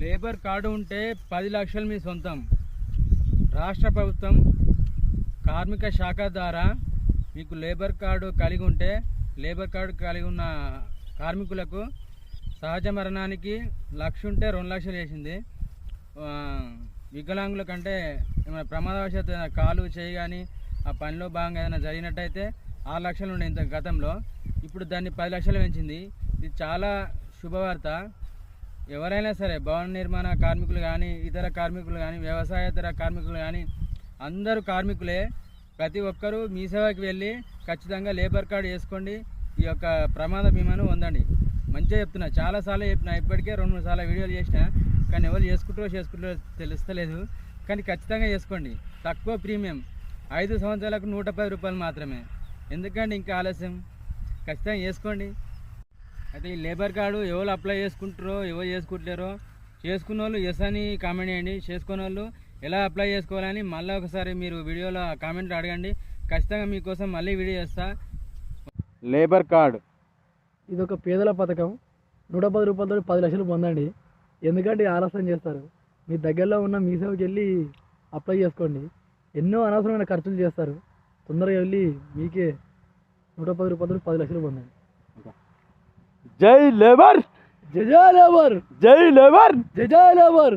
Labour card ఉంటే పది లక్షలు మీ సొంతం. రాష్ట్ర ప్రభుత్వం కార్మిక శాఖ ద్వారా మీకు లేబర్ కార్డు కలిగి ఉంటే లేబర్ కార్డు కలిగి ఉన్న కార్మికులకు సహజ మరణానికి లక్ష ఉంటే రెండు లక్షలు వేసింది. వికలాంగుల కంటే ఏమైనా ప్రమాదవశాత్తు ఏదైనా కాలు చేయి కానీ ఆ పనిలో భాగంగా ఏదైనా జరిగినట్టయితే ఆరు లక్షలు ఉండే ఇంత గతంలో. ఇప్పుడు దాన్ని పది లక్షలు పెంచింది. ఇది చాలా శుభవార్త. ఎవరైనా సరే భవన నిర్మాణ కార్మికులు కానీ ఇతర కార్మికులు కానీ వ్యవసాయేతర కార్మికులు కానీ అందరూ కార్మికులే. ప్రతి ఒక్కరూ మీ సేవకి వెళ్ళి ఖచ్చితంగా లేబర్ కార్డు వేసుకోండి. ఈ యొక్క ప్రమాద బీమాను పొందండి. మంచిగా చెప్తున్నా. చాలాసార్లు చెప్పిన ఇప్పటికే రెండు మూడు సార్లు వీడియోలు చేసిన కానీ ఎవరు చేసుకుంటారో చేసుకుంటారో తెలుస్తలేదు. కానీ ఖచ్చితంగా చేసుకోండి. తక్కువ ప్రీమియం. ఐదు సంవత్సరాలకు నూట పది రూపాయలు మాత్రమే. ఎందుకంటే ఇంకా ఆలస్యం? ఖచ్చితంగా చేసుకోండి. అయితే ఈ లేబర్ కార్డు ఎవరు అప్లై చేసుకుంటారో ఎవరు చేసుకుంటారో చేసుకున్న వాళ్ళు ఎస్ అని కామెంట్ చేయండి. చేసుకున్న వాళ్ళు ఎలా అప్లై చేసుకోవాలని మళ్ళీ ఒకసారి మీరు వీడియోలో కామెంట్ అడగండి. ఖచ్చితంగా మీకోసం మళ్ళీ వీడియో చేస్తా. Labour card. ఇది ఒక పేదల పథకం. నూట పది రూపాయలతో పది లక్షలు పొందండి. ఎందుకంటే ఆలస్యం చేస్తారు. మీ దగ్గరలో ఉన్న మీ సేవకి వెళ్ళి అప్లై చేసుకోండి. ఎన్నో అనవసరమైన ఖర్చులు చేస్తారు. తొందరగా వెళ్ళి మీకే నూట పది రూపాయలతో పది లక్షలు పొందండి. జై లేబర్ జజా లేబర్ జై లేబర్ జజా లేబర్